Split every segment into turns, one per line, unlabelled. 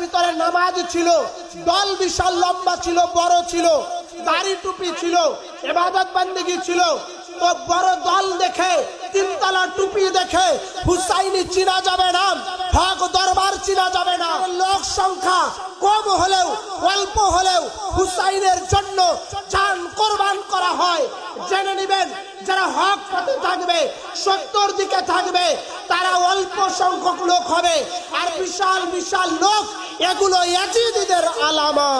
ভিতরে নামাজ ছিল, দল বিশাল লম্বা ছিল, বড় ছিল, দাড়ি টুপি ছিল, এবাদত বান্দিগি ছিল। তো বড় দল দেখে, তিনতলা টুপি দেখে হুসাইনি চিনা যাবে না হক দরবার চিনা যাবে না। লোক সংখ্যা কম হলেও, অল্প হলেও হুসাইনের জন্য চান কোরবান করা হয়। জেনে নেবেন, যারা হক পথে থাকবে, সত্যর দিকে থাকবে, তারা অল্প সংখ্যক লোক হবে। আর বিশাল বিশাল লোক এগুলো ইয়াজিদিদের আলামা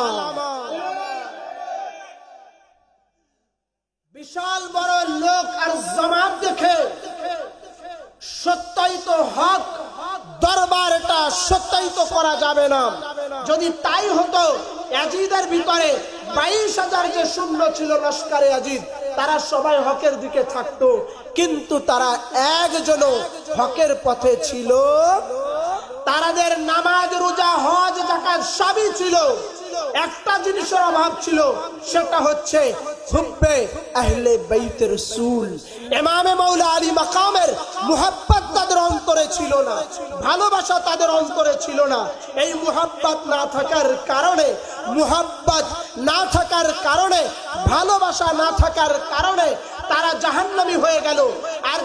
বিশাল বড় লোক আর জমাত দেখে সত্যায়িত হক দরবার এটা সত্যায়িত করা যাবে না। যদি তাই হতো অ্যাজিদের ভিতরে বাইশ হাজার যে শূন্য ছিল লস্কারে আজিদ তারা সবাই হকের দিকে থাকতো। কিন্তু তারা একজনও হকের পথে ছিল তারাদের নামাজ, রোজা, হজ জাকাত সবই ছিল। একটা জিনিসের অভাব ছিল, সেটা হচ্ছে হুব্বে আহলে বাইত রসুল। ইমামে মাওলা আলী মাকামের মুহাব্বত তাদের অন্তরে ছিল না, ভালোবাসা তাদের অন্তরে ছিল না। এই মুহাব্বত না থাকার কারণে, মুহাব্বত না থাকার কারণে, ভালোবাসা না থাকার কারণে তারা জাহান্নামী হয়ে গেল।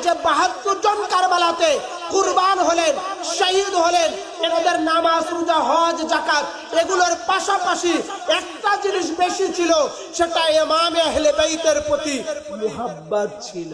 যে বাহাত্তর জন কারবালাতে কুরবান হলেন, শহীদ হলেন, এনাদের নামাজ, রোজা, হজ জাকাত এগুলোর পাশাপাশি একটা জিনিস বেশি ছিল, সেটা এমামে আহলে বাইতের প্রতি মুহাব্বত ছিল।